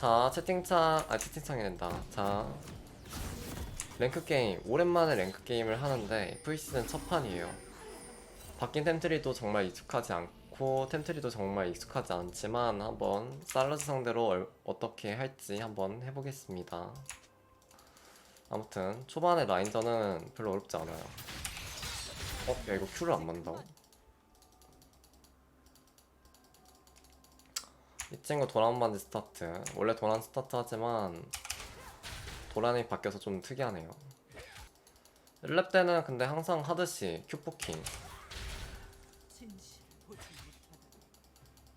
자 채팅창 아 채팅창이 된다 자 랭크 게임 오랜만에 랭크 게임을 하는데 VC는 첫 판이에요 바뀐 템트리도 정말 익숙하지 않고 템트리도 정말 익숙하지 않지만 한번 살러스 상대로 얼- 어떻게 할지 한번 해보겠습니다 아무튼 초반에 라인전은 별로 어렵지 않아요 어? 야 이거 큐를 안 만다고? 이 친구 도란 반지 스타트. 원래 도란 스타트 하지만 도란이 바뀌어서 좀 특이하네요. 1렙 때는 근데 항상 하듯이 큐포킹.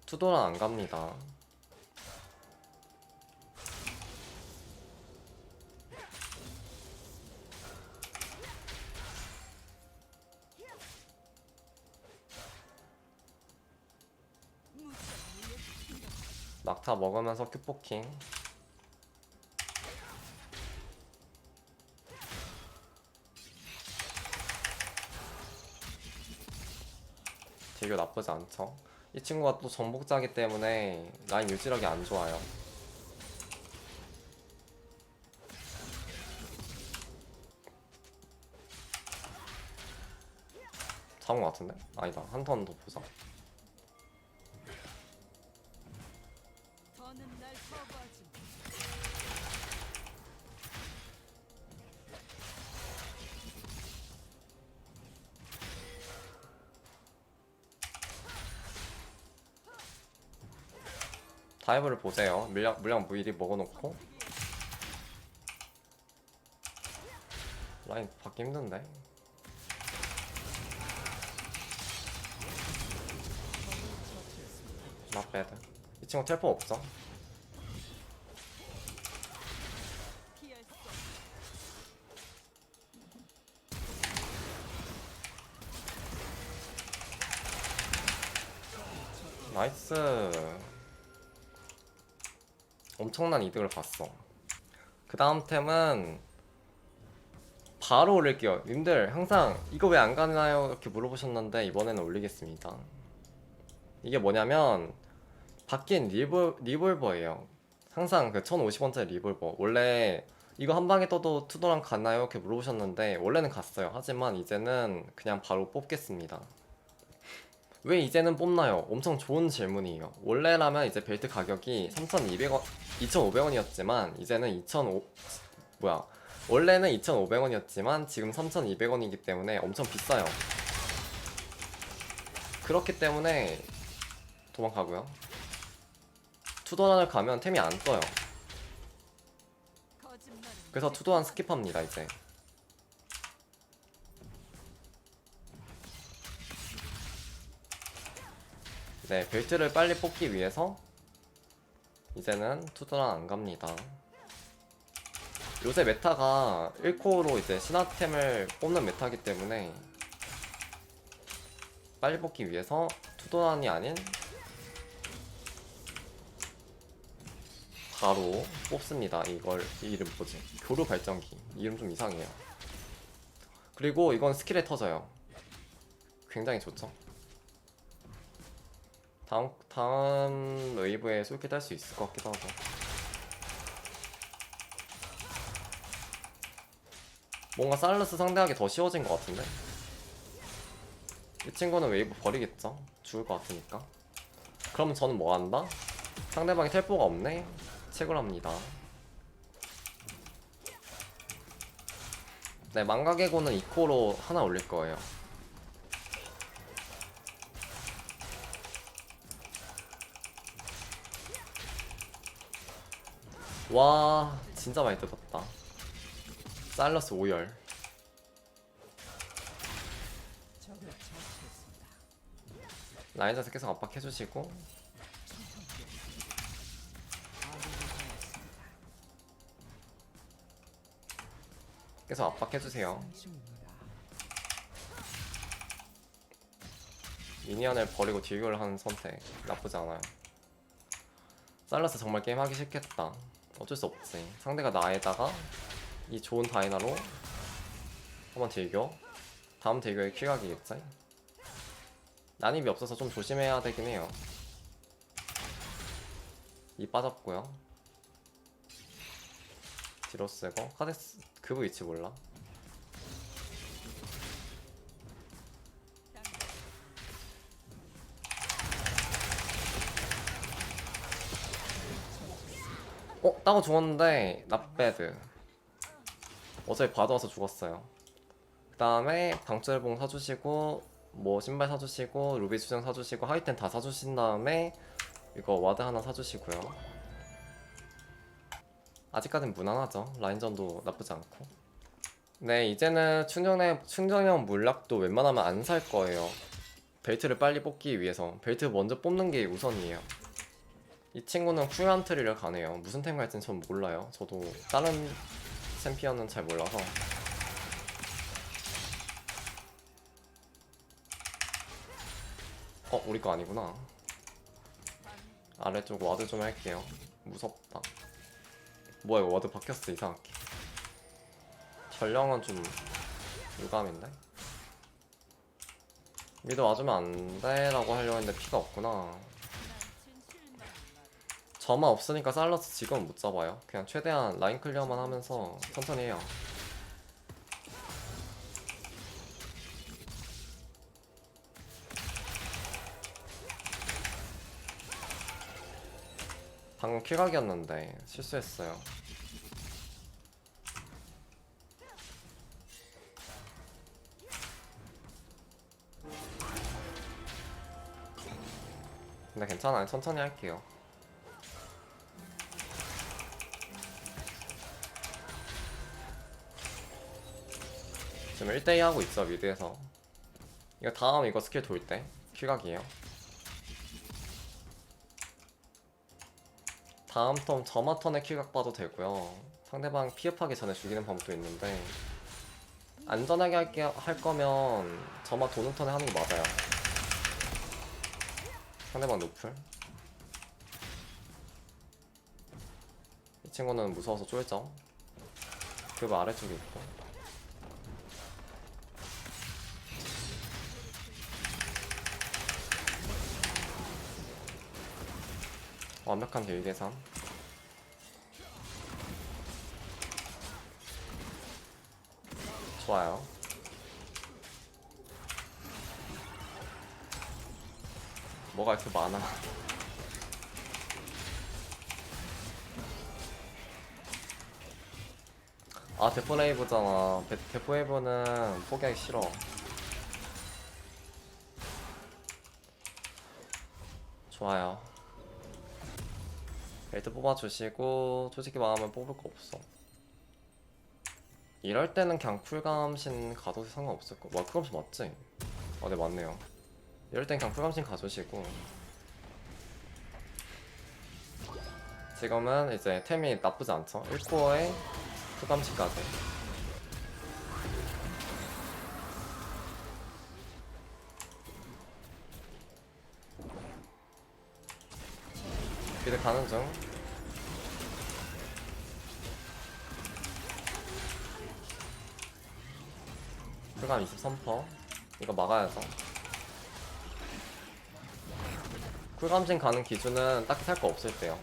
투도란 안 갑니다 낙타 먹으면서 큐포킹. 되게 나쁘지 않죠? 이 친구가 또 정복자기 때문에 라인 유지력이 안 좋아요. 잡은 것 같은데? 아니다. 한 턴 더 보자 다이브를 보세요. 물량, 물량 무일이 먹어놓고. 라인 받기 힘든데 이 친구 텔포 없어. 나이스. 엄청난 이득을 봤어. 그 다음 템은 바로 올릴게요. 님들 항상 이거 왜 안 가나요? 이렇게 물어보셨는데 이번에는 올리겠습니다. 이게 뭐냐면 바뀐 리볼, 리볼버예요 항상 그 1050원짜리 리볼버 원래 이거 한 방에 떠도 투도랑 갔나요? 이렇게 물어보셨는데 원래는 갔어요 하지만 이제는 그냥 바로 뽑겠습니다 왜 이제는 뽑나요? 엄청 좋은 질문이에요. 원래라면 이제 벨트 가격이 3,200원, 2,500원이었지만 이제는 2,500 뭐야? 원래는 2,500원이었지만 지금 3,200원이기 때문에 엄청 비싸요. 그렇기 때문에 도망가고요. 투도란을 가면 템이 안 떠요. 그래서 투도란 스킵합니다 이제. 네, 벨트를 빨리 뽑기 위해서 이제는 투도란 안 갑니다. 요새 메타가 1코어로 이제 신화템을 뽑는 메타기 때문에 빨리 뽑기 위해서 투도란이 아닌 바로 뽑습니다. 이걸 이 이름 뭐지? 교류 발전기 이름 좀 이상해요. 그리고 이건 스킬에 터져요. 굉장히 좋죠. 다음 다음 웨이브에 쏠게 딸수 있을 것 같기도 하고. 뭔가 살러스 상대하기 더 쉬워진 것 같은데. 이 친구는 웨이브 버리겠죠. 죽을 것 같으니까. 그러면 저는 뭐 한다? 상대방이 텔포가 없네. 책을 합니다. 네, 망가개고는 2코로 하나 올릴 거예요. 와, 진짜 많이 뜯었다. 사일러스 5열. 라인자스 계속 압박해주시고 계속 압박해주세요. 미니언을 버리고 딜교를 하는 선택 나쁘지 않아요. 살라스 정말 게임하기 싫겠다. 어쩔 수 없지. 상대가 나에다가 이 좋은 다이나로 한번 딜교. 다음 딜교에 킬각이겠지. 난입이 없어서 좀 조심해야 되긴 해요. 이 빠졌고요. 뒤로 쓰고 카데스 그브 위치 몰라? 어? 따고 죽었는데 납배드 어차피 받아와서 죽었어요. 그 다음에 방철봉 사주시고 뭐 신발 사주시고 루비 수정 사주시고 하이텐 다 사주신 다음에 이거 와드 하나 사주시고요 아직까진 무난하죠. 라인전도 나쁘지 않고. 네 이제는 충전해, 충전형 물약도 웬만하면 안 살 거예요. 벨트를 빨리 뽑기 위해서. 벨트 먼저 뽑는 게 우선이에요. 이 친구는 쿨한 트리를 가네요. 무슨 템 갈지는 전 몰라요. 저도 다른 챔피언은 잘 몰라서. 어 우리 거 아니구나. 아래쪽 와드 좀 할게요. 무섭다 뭐야 이거 와드 바뀌었어 이상하게. 전령은 좀 유감인데? 미드 와주면 안 돼 라고 하려고 했는데 피가 없구나. 저만 없으니까 살러스 지금은 못 잡아요. 그냥 최대한 라인 클리어만 하면서 천천히 해요 방금 킬각이었는데 실수했어요. 근데 괜찮아요. 천천히 할게요. 지금 1대2 하고 있어 미드에서. 이거 다음 이거 스킬 돌 때. 킬각이에요 다음 턴 점화 턴에 킬각 봐도 되고요. 상대방 피업하기 전에 죽이는 방법도 있는데 안전하게 할게, 할 거면 점화 도는 턴에 하는 게 맞아요. 상대방 노플. 이 친구는 무서워서 쫄죠. 그거 아래쪽에 있고 완벽한 딜 계산. 좋아요. 뭐가 이렇게 많아? 아 데포레이브잖아. 데- 데포레이브는 포기하기 싫어. 좋아요. 벨트 뽑아주시고 솔직히 말하면 뽑을 거 없어. 이럴 때는 그냥 쿨감신 가도 상관없을 거. 와 쿨감신 맞지? 아 네 맞네요. 이럴 땐 그냥 쿨감신 가주시고. 지금은 이제 템이 나쁘지 않죠? 1코어에 쿨감신까지 미드 가는 중. 쿨감 23% 이거 막아야죠. 쿨감진 가는 기준은 딱히 살 거 없을 때요.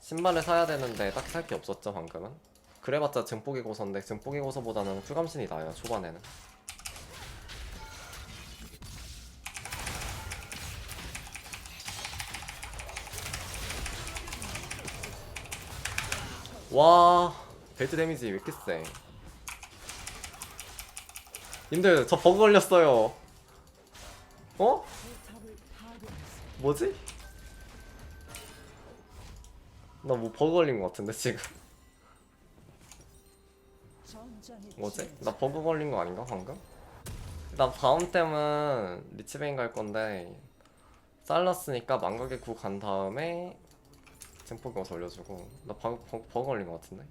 신발을 사야 되는데 딱히 살 게 없었죠 방금은. 그래봤자 증폭이 고서인데 증폭이 고서보다는 쿨감신이 나아요 초반에는 와 벨트 데미지 왜 이렇게 세 님들 저 버그 걸렸어요 어? 뭐지? 나 뭐 버그 걸린 것 같은데 지금 뭐지? 나 버그 걸린 거 아닌가 방금? 나 다음 템은 리치베인 갈 건데 살랐으니까 망각의 구 간 다음에 젠포기 와서 올려주고. 나 버, 버, 버그 걸린 것 같은데?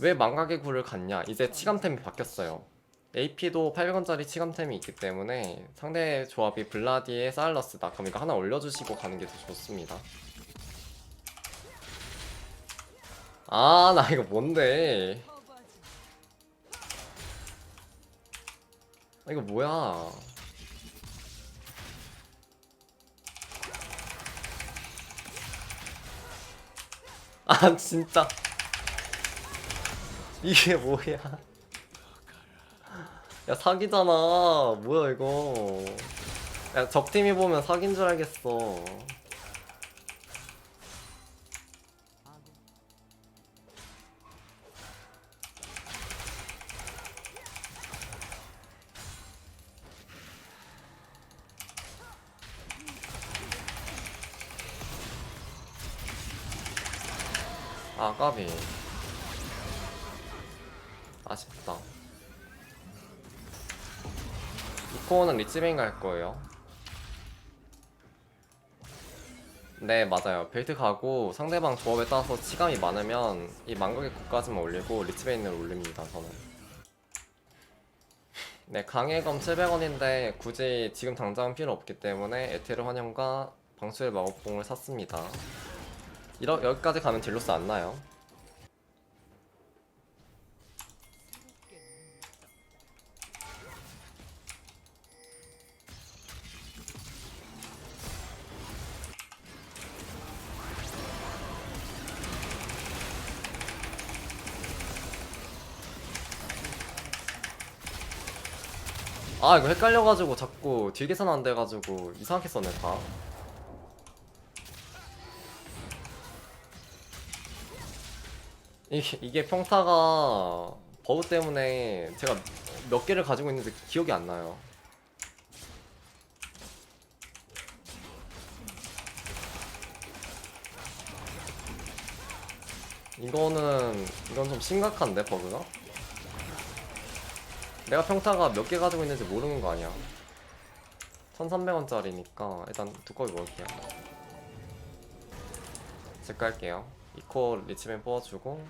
왜 망각의 구를 갔냐? 이제 치감템이 바뀌었어요. AP도 800원짜리 치감템이 있기 때문에 상대 조합이 블라디에 사일러스다. 그럼 이거 하나 올려주시고 가는 게 더 좋습니다. 아 나 이거 뭔데? 아, 이거 뭐야 진짜. 이게 뭐야? 야 사기잖아. 뭐야 이거? 야 적팀이 보면 사기인 줄 알겠어. 아 까비. 아쉽다. 이 코어는 리치베인 갈 거예요. 네 맞아요. 벨트 가고 상대방 조합에 따라서 치감이 많으면 이 망각의 국까지만 올리고 리치베인을 올립니다. 저는. 네 강해검 700원인데 굳이 지금 당장은 필요 없기 때문에 에테르 환영과 방수의 마법봉을 샀습니다. 이러, 여기까지 가면 딜로스 안 나요. 아 이거 헷갈려가지고 자꾸 딜 계산 안 돼가지고 이상하게 썼네 다 이게, 이게 평타가 버그 때문에 제가 몇 개를 가지고 있는지 기억이 안 나요. 이거는 이건 좀 심각한데 버그가? 내가 평타가 몇 개 가지고 있는지 모르는 거 아니야. 1300원짜리니까 일단 두꺼비 먹을게요. 제 깔게요 이코 리치맨 뽑아주고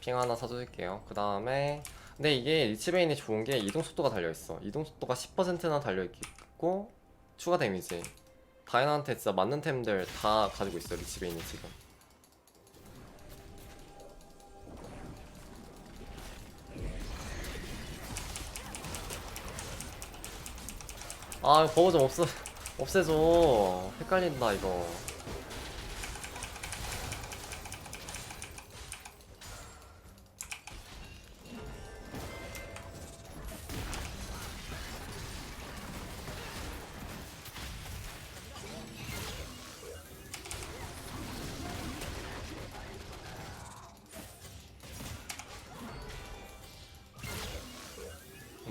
핑 하나 사줄게요. 그 다음에 근데 이게 리치베인이 좋은 게 이동 속도가 달려있어. 이동 속도가 10%나 달려있고 추가 데미지. 다이나한테 진짜 맞는 템들 다 가지고 있어 리치베인이 지금. 아 버거 좀 없애 없애줘. 헷갈린다 이거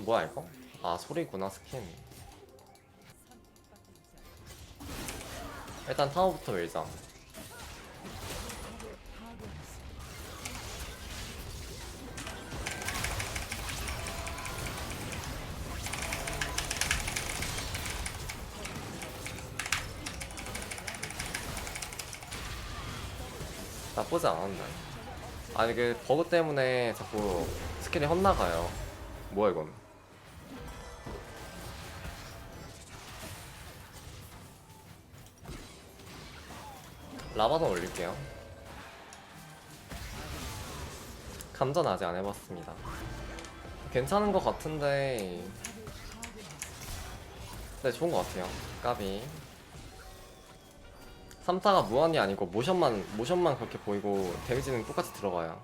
뭐야 이거? 아 소리구나 스킨. 일단 타워부터 밀자. 나쁘지 않았네. 아니 그 버그 때문에 자꾸 스킬이 헛나가요. 뭐야 이건 라바돈 올릴게요. 감전 아직 안 해봤습니다. 괜찮은 것 같은데. 네, 좋은 것 같아요. 까비. 3타가 무한이 아니고 모션만, 모션만 그렇게 보이고 데미지는 똑같이 들어가요.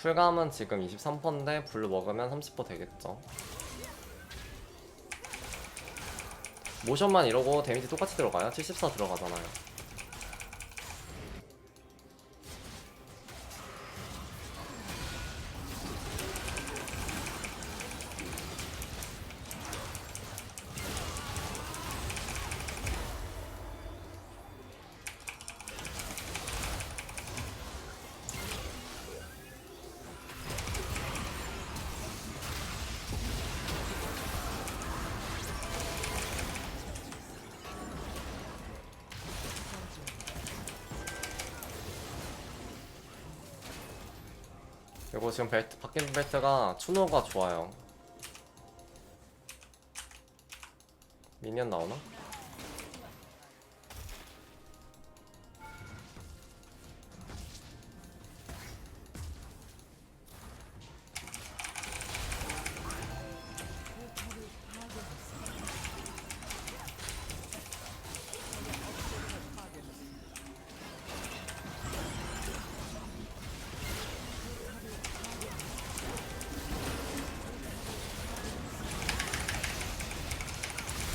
쿨감은 지금 23%인데 블루 먹으면 30% 되겠죠. 모션만 이러고 데미지 똑같이 들어가요? 74 들어가잖아요. 그리고 지금 벨트 바뀐 벨트가 추노가 좋아요. 미니언 나오나?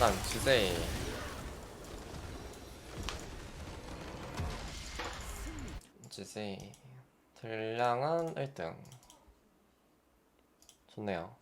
일단 주제이 주제이 딜량은 1등. 좋네요